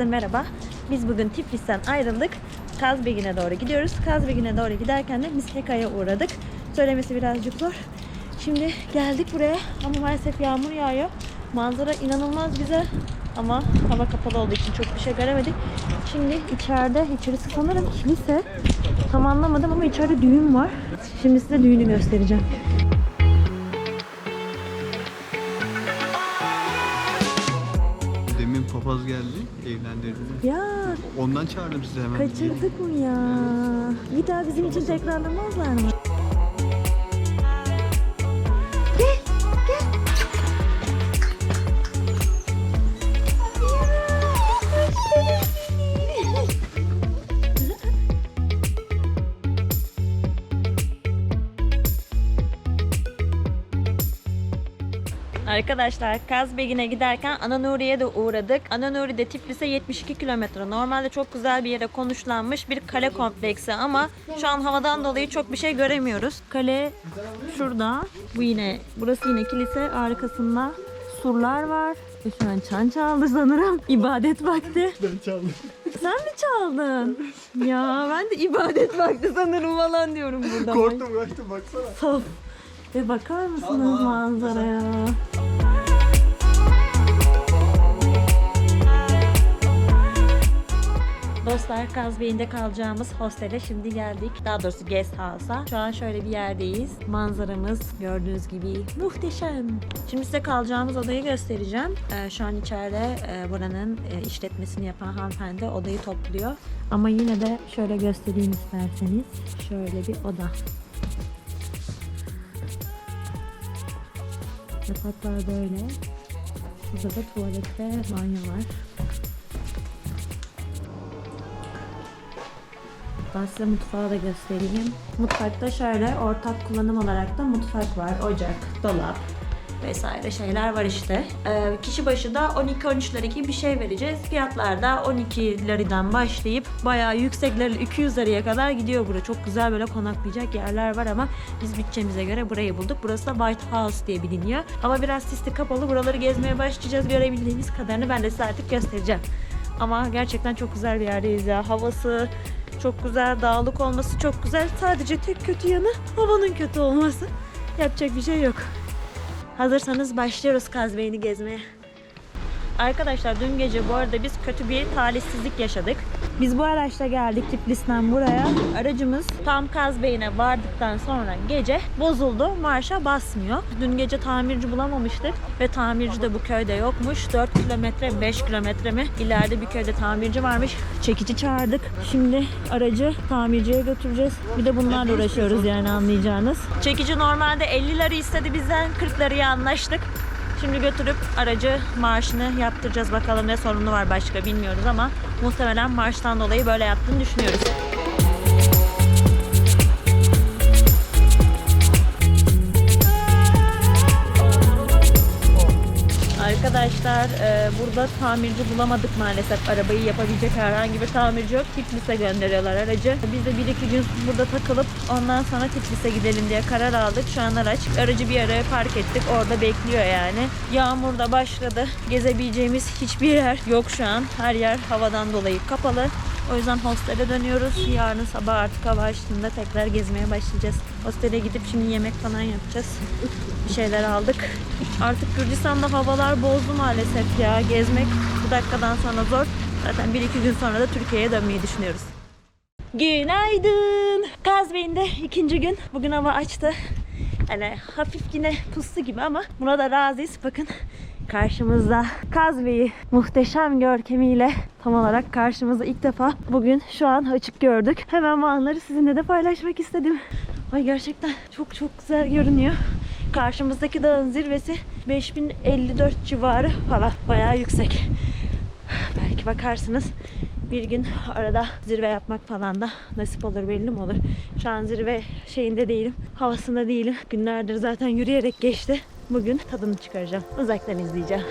Herkese merhaba. Biz bugün Tiflis'ten ayrıldık. Kazbegin'e doğru gidiyoruz. Kazbegin'e doğru giderken de Misleka'ya uğradık. Söylemesi birazcık zor. Şimdi geldik buraya ama maalesef yağmur yağıyor. Manzara inanılmaz güzel ama hava kapalı olduğu için çok bir şey göremedik. Şimdi içeride, içerisi sanırım kilise. Tam anlamadım ama içeride düğün var. Şimdi size düğünü göstereceğim. Demin papaz geldi, evlendirdiler. Ya Ondan çağırdım sizi hemen. Kaçırdık mı ya? Bir daha bizim için tekrarlamazlar mı? Arkadaşlar Kazbegin'e giderken Ananuri'ye de uğradık. Ananuri de Tiflis'e 72 kilometre. Normalde çok güzel bir yere konuşlanmış bir kale kompleksi ama şu an havadan dolayı çok bir şey göremiyoruz. Kale şurada. Bu yine burası yine kilise. Arkasında surlar var. Ve şu an çan çaldı sanırım. İbadet vakti. Ben çaldım. Sen mi çaldın? Ya ben de ibadet vakti sanırım falan diyorum burada. Korktum kaçtım baksana. Saf. Ve bakar mısınız manzaraya? Dostlar Kazbeyin'de kalacağımız hostele şimdi geldik. Daha doğrusu guest house'a. Şu an şöyle bir yerdeyiz. Manzaramız gördüğünüz gibi muhteşem. Şimdi size kalacağımız odayı göstereceğim. Ee, şu an içeride e, buranın e, işletmesini yapan hanımefendi odayı topluyor. Ama yine de şöyle göstereyim isterseniz. Şöyle bir oda. Yataklar böyle. Burada da tuvalet ve banyo var. Ben size mutfağı da göstereyim. Mutfakta şöyle ortak kullanım olarak da mutfak var. Ocak, dolap vesaire şeyler var işte. Ee, kişi başı da 12-13 lira gibi bir şey vereceğiz. Fiyatlar da 12 liradan başlayıp bayağı yüksekler 200 liraya kadar gidiyor burada. Çok güzel böyle konaklayacak yerler var ama biz bütçemize göre burayı bulduk. Burası da White House diye biliniyor. Ama biraz sisli kapalı. Buraları gezmeye başlayacağız. Görebildiğimiz kadarını ben de size artık göstereceğim. Ama gerçekten çok güzel bir yerdeyiz ya. Havası çok güzel, dağlık olması çok güzel. Sadece tek kötü yanı havanın kötü olması. Yapacak bir şey yok. Hazırsanız başlıyoruz Kazbeyni gezmeye. Arkadaşlar dün gece bu arada biz kötü bir talihsizlik yaşadık. Biz bu araçla geldik Tiflis'ten buraya. Aracımız tam Kazbeyin'e vardıktan sonra gece bozuldu. Marşa basmıyor. Dün gece tamirci bulamamıştık ve tamirci de bu köyde yokmuş. 4 kilometre 5 kilometre mi ileride bir köyde tamirci varmış. Çekici çağırdık. Şimdi aracı tamirciye götüreceğiz. Bir de bunlarla uğraşıyoruz yani anlayacağınız. Çekici normalde 50 lira istedi bizden 40 liraya anlaştık. Şimdi götürüp aracı marşını yaptıracağız. Bakalım ne sorunu var başka bilmiyoruz ama muhtemelen marştan dolayı böyle yaptığını düşünüyoruz. Arkadaşlar e, burada tamirci bulamadık maalesef. Arabayı yapabilecek herhangi bir tamirci yok. Tiflis'e gönderiyorlar aracı. Biz de bir iki gün burada takılıp ondan sonra Tiflis'e gidelim diye karar aldık. Şu an araç aracı bir yere park ettik. Orada bekliyor yani. Yağmur da başladı. Gezebileceğimiz hiçbir yer yok şu an. Her yer havadan dolayı kapalı. O yüzden hostele dönüyoruz. Yarın sabah artık hava açtığında tekrar gezmeye başlayacağız. Hostele gidip şimdi yemek falan yapacağız. Bir şeyler aldık. Artık Gürcistan'da havalar bozdu maalesef ya. Gezmek bu dakikadan sonra zor. Zaten bir iki gün sonra da Türkiye'ye dönmeyi düşünüyoruz. Günaydın. Kazbeyin'de ikinci gün. Bugün hava açtı. Yani hafif yine puslu gibi ama buna da razıyız. Bakın karşımızda Kazbeyi muhteşem görkemiyle tam olarak karşımızda ilk defa bugün şu an açık gördük. Hemen bu anları sizinle de paylaşmak istedim. Ay gerçekten çok çok güzel görünüyor. Karşımızdaki dağın zirvesi 5054 civarı falan. Bayağı yüksek. Belki bakarsınız bir gün arada zirve yapmak falan da nasip olur belli mi olur. Şu an zirve şeyinde değilim. Havasında değilim. Günlerdir zaten yürüyerek geçti. Bugün tadını çıkaracağım. Uzaktan izleyeceğim.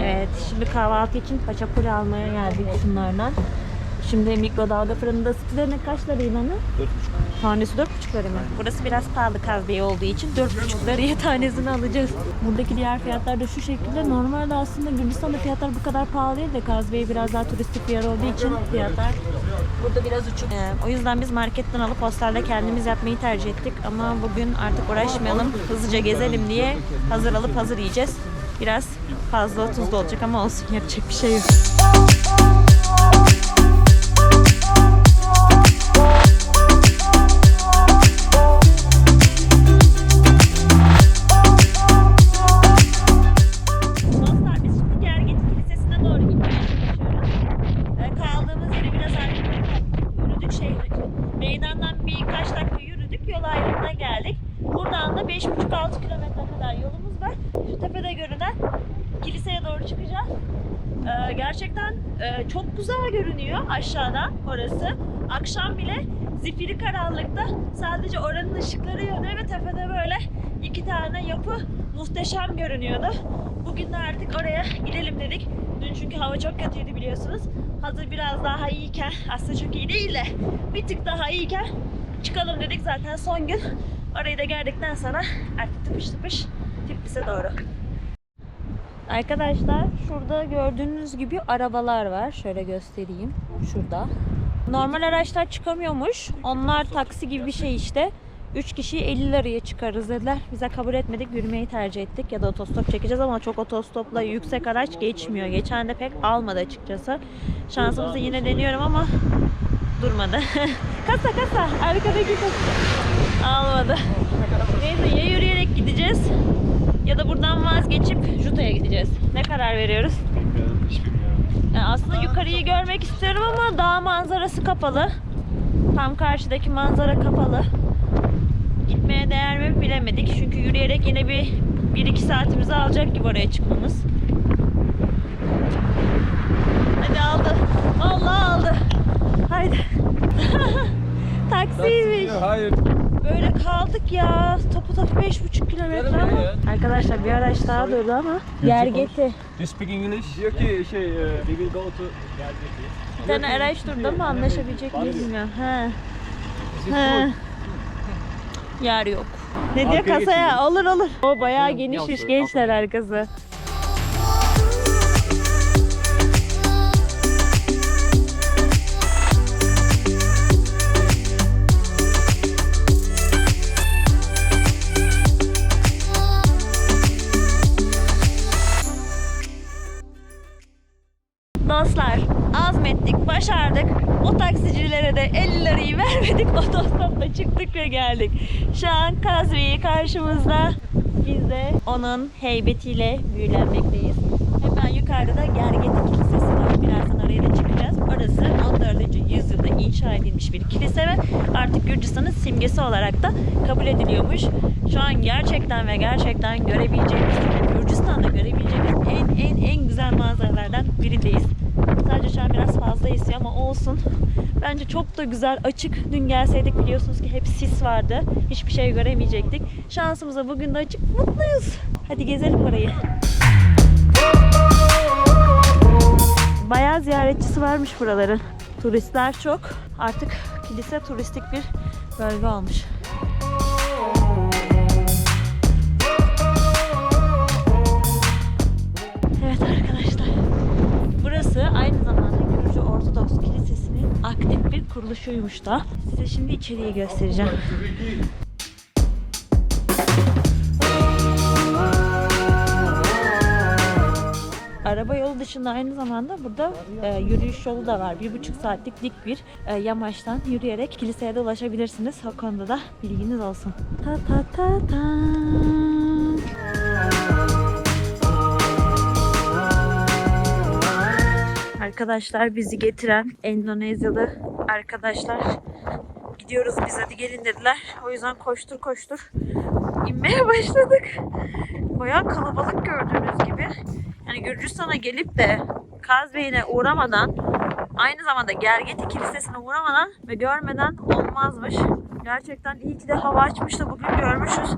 Evet şimdi kahvaltı için paçapuri almaya geldik şunlardan. Şimdi mikrodalga fırında ısıtılıyor. Kaç liraydı onu? Tanesi 4,5 lira mı? Burası biraz pahalı Kazbey olduğu için 4,5 liraya tanesini alacağız. Buradaki diğer fiyatlar da şu şekilde. Normalde aslında Gürcistan'da fiyatlar bu kadar pahalı değil de Kazbey biraz daha turistik bir yer olduğu için fiyatlar burada biraz uçuk. Ee, o yüzden biz marketten alıp hostelde kendimiz yapmayı tercih ettik. Ama bugün artık uğraşmayalım. Hızlıca gezelim diye hazır alıp hazır yiyeceğiz. Biraz fazla tuzlu olacak ama olsun yapacak bir şey yok. Sadece oranın ışıkları yanıyor ve tepede böyle iki tane yapı muhteşem görünüyordu. Bugün de artık oraya gidelim dedik. Dün çünkü hava çok kötüydü biliyorsunuz. Hazır biraz daha iyiyken, aslında çok iyi değil de bir tık daha iyiyken çıkalım dedik. Zaten son gün orayı da geldikten sonra artık tıpış tıpış Tiflis'e doğru. Arkadaşlar şurada gördüğünüz gibi arabalar var. Şöyle göstereyim. Şurada. Normal araçlar çıkamıyormuş. Onlar taksi gibi bir şey işte. 3 kişiyi 50 liraya çıkarız dediler. Bize kabul etmedik. Yürümeyi tercih ettik. Ya da otostop çekeceğiz ama çok otostopla yüksek araç geçmiyor. Geçen de pek almadı açıkçası. Şansımızı yine deniyorum ama durmadı. kasa kasa. Arkadaki kasa. Almadı. Neyse ya yürüyerek gideceğiz ya da buradan vazgeçip Juta'ya gideceğiz. Ne karar veriyoruz? Bilmiyorum, hiç bilmiyorum. Yani aslında yukarıyı görmek istiyorum ama dağ manzarası kapalı. Tam karşıdaki manzara kapalı. Gitmeye değer mi bilemedik. Çünkü yürüyerek yine bir 1-2 saatimizi alacak gibi oraya çıkmamız. Hadi aldı. Vallahi aldı. Haydi. Taksiymiş. Hayır. Böyle kaldık ya. Topu topu 5,5 kilometre ama. Arkadaşlar bir araç daha durdu ama. Gergeti. Do you speak English? Diyor ki şey, e, We will go to Bir tane araç durdu ama anlaşabilecek miyiz bilmiyorum. He. He. Yer yok. Ne diyor kasaya? Olur olur. O bayağı genişmiş gençler arkası. Lirayı vermedik. Otostopla çıktık ve geldik. Şu an Kazvi'yi karşımızda. Biz de onun heybetiyle büyülenmekteyiz. Hemen yukarıda Gergeti Kilisesi var. Birazdan oraya da çıkacağız. Orası 14. yüzyılda inşa edilmiş bir kilise ve artık Gürcistan'ın simgesi olarak da kabul ediliyormuş. Şu an gerçekten ve gerçekten görebileceğimiz, Gürcistan'da görebileceğimiz en en en güzel manzaralardan birindeyiz. Sadece şu an biraz fazla esiyor ama olsun. Bence çok da güzel, açık. Dün gelseydik biliyorsunuz ki hep sis vardı. Hiçbir şey göremeyecektik. Şansımıza bugün de açık. Mutluyuz. Hadi gezelim orayı. Bayağı ziyaretçisi varmış buraların. Turistler çok. Artık kilise turistik bir bölge olmuş. Kuruluşuymuş da. Size şimdi içeriği göstereceğim. Araba yolu dışında aynı zamanda burada e, yürüyüş yolu da var. Bir buçuk saatlik dik bir e, yamaçtan yürüyerek kiliseye de ulaşabilirsiniz. O konuda da bilginiz olsun. Ta ta ta ta. Arkadaşlar bizi getiren Endonezyalı arkadaşlar gidiyoruz biz hadi gelin dediler. O yüzden koştur koştur inmeye başladık. Bayağı kalabalık gördüğünüz gibi. Yani Gürcistan'a gelip de Kazbey'ine uğramadan aynı zamanda Gergeti Kilisesi'ne uğramadan ve görmeden olmazmış. Gerçekten iyi ki de hava açmış da bugün görmüşüz.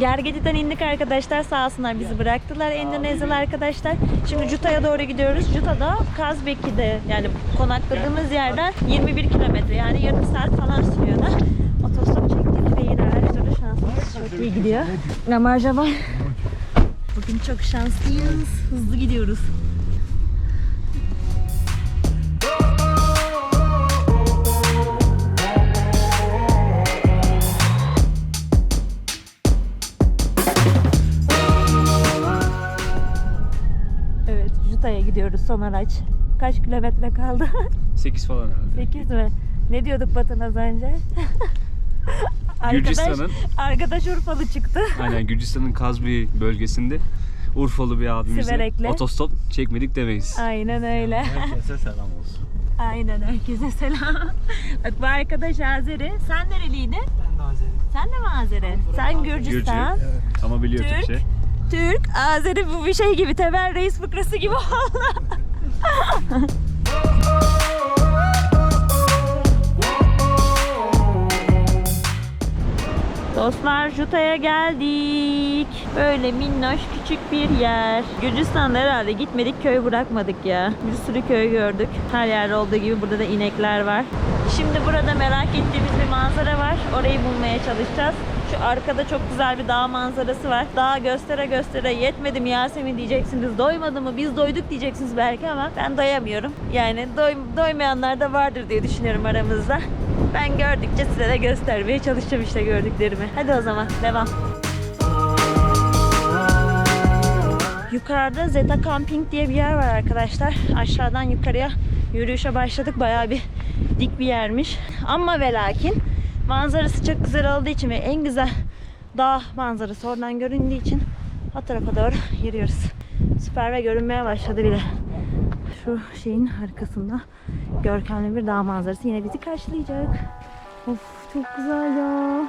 Gergedi'den indik arkadaşlar. Sağ olsunlar bizi bıraktılar Endonezyalı arkadaşlar. Şimdi Juta'ya doğru gidiyoruz. Juta'da Kazbeki'de yani konakladığımız yerden 21 kilometre yani yarım saat falan sürüyor da. Otostop çektik ve yine her türlü şansımız çok iyi gidiyor. Ama acaba bugün çok şanslıyız. Hızlı gidiyoruz. Gidiyoruz son araç. Kaç kilometre kaldı? 8 falan herhalde. 8 mi? Ne diyorduk Batın az önce? Gürcistan'ın- arkadaş Urfalı çıktı. Aynen Gürcistan'ın Kazbi bölgesinde Urfalı bir abimizle Siverekli. otostop çekmedik demeyiz. Aynen öyle. Herkese selam olsun. Aynen herkese selam. Bak bu arkadaş Azeri. Sen nereliydin? Ben de Azeri. Sen de mi Azeri? Sen Gürcistan. Ama biliyor Türk. Türkçe. Türk, Azeri bu bir şey gibi. Temel Reis fıkrası gibi oldu. Dostlar Juta'ya geldik. Böyle minnoş küçük bir yer. Gürcistan'da herhalde gitmedik köy bırakmadık ya. Bir sürü köy gördük. Her yerde olduğu gibi burada da inekler var. Şimdi burada merak ettiğimiz bir manzara var. Orayı bulmaya çalışacağız. Şu arkada çok güzel bir dağ manzarası var. Dağı göstere göstere yetmedi mi Yasemin diyeceksiniz. Doymadı mı? Biz doyduk diyeceksiniz belki ama ben doyamıyorum. Yani doy, doymayanlar da vardır diye düşünüyorum aramızda. Ben gördükçe size de göstermeye çalışacağım işte gördüklerimi. Hadi o zaman devam. Yukarıda Zeta Camping diye bir yer var arkadaşlar. Aşağıdan yukarıya yürüyüşe başladık. Bayağı bir dik bir yermiş. Ama ve lakin manzarası çok güzel olduğu için ve en güzel dağ manzarası oradan göründüğü için o tarafa doğru yürüyoruz. Süper ve görünmeye başladı bile. Şu şeyin arkasında görkemli bir dağ manzarası yine bizi karşılayacak. Of çok güzel ya.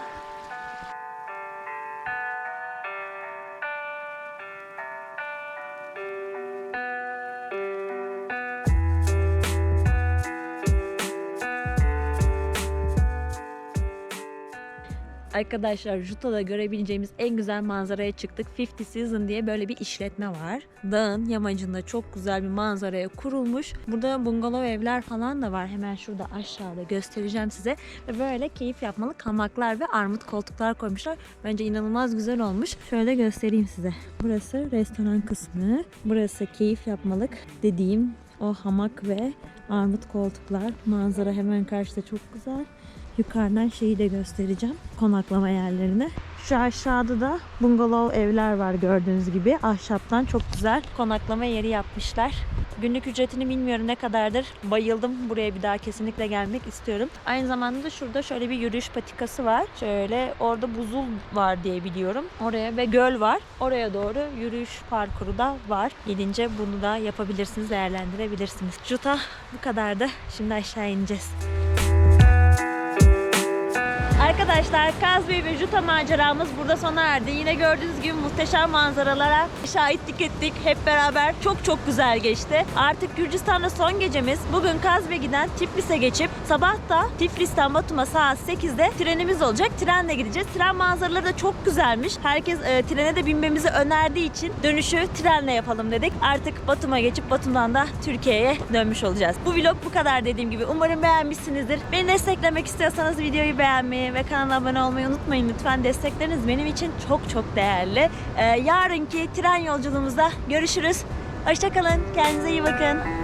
Arkadaşlar Juta'da görebileceğimiz en güzel manzaraya çıktık. 50 Season diye böyle bir işletme var. Dağın yamacında çok güzel bir manzaraya kurulmuş. Burada bungalov evler falan da var. Hemen şurada aşağıda göstereceğim size. Ve böyle keyif yapmalık hamaklar ve armut koltuklar koymuşlar. Bence inanılmaz güzel olmuş. Şöyle göstereyim size. Burası restoran kısmı. Burası keyif yapmalık dediğim o hamak ve armut koltuklar. Manzara hemen karşıda çok güzel. Yukarıdan şeyi de göstereceğim. Konaklama yerlerini. Şu aşağıda da bungalov evler var gördüğünüz gibi. Ahşaptan çok güzel konaklama yeri yapmışlar. Günlük ücretini bilmiyorum ne kadardır. Bayıldım. Buraya bir daha kesinlikle gelmek istiyorum. Aynı zamanda da şurada şöyle bir yürüyüş patikası var. Şöyle orada buzul var diye biliyorum. Oraya ve göl var. Oraya doğru yürüyüş parkuru da var. Gelince bunu da yapabilirsiniz, değerlendirebilirsiniz. Juta bu kadardı. Şimdi aşağı ineceğiz. Arkadaşlar Kazbey ve Juta maceramız burada sona erdi. Yine gördüğünüz gibi muhteşem manzaralara şahitlik ettik hep beraber. Çok çok güzel geçti. Artık Gürcistan'da son gecemiz. Bugün Kazbegi'den Tiflis'e geçip sabah da Tiflis'ten Batum'a saat 8'de trenimiz olacak. Trenle gideceğiz. Tren manzaraları da çok güzelmiş. Herkes e, trene de binmemizi önerdiği için dönüşü trenle yapalım dedik. Artık Batum'a geçip Batum'dan da Türkiye'ye dönmüş olacağız. Bu vlog bu kadar dediğim gibi. Umarım beğenmişsinizdir. Beni desteklemek istiyorsanız videoyu beğenmeyi ve kanala abone olmayı unutmayın lütfen. Destekleriniz benim için çok çok değerli. Ee, yarınki tren yolculuğumuzda görüşürüz. Hoşçakalın. Kendinize iyi bakın.